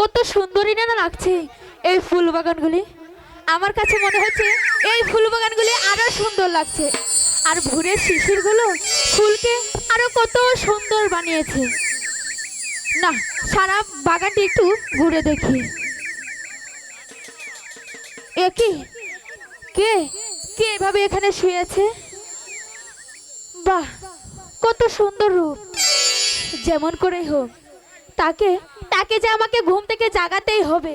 কত সুন্দরী না লাগছে এই ফুল বাগানগুলি আমার কাছে মনে হচ্ছে এই ফুল বাগানগুলি আরও সুন্দর লাগছে। আর ভোরের শিশিরগুলো ফুলকে আরও কত সুন্দর বানিয়েছে। না, সারা বাগানটি একটু ঘুরে দেখি। এ কি? কে? কে এভাবে এখানে শুয়েছে বাহ, কত সুন্দর রূপ। যেমন করেই হোক, তাকে তাকে যে আমাকে ঘুম থেকে জাগাতেই হবে।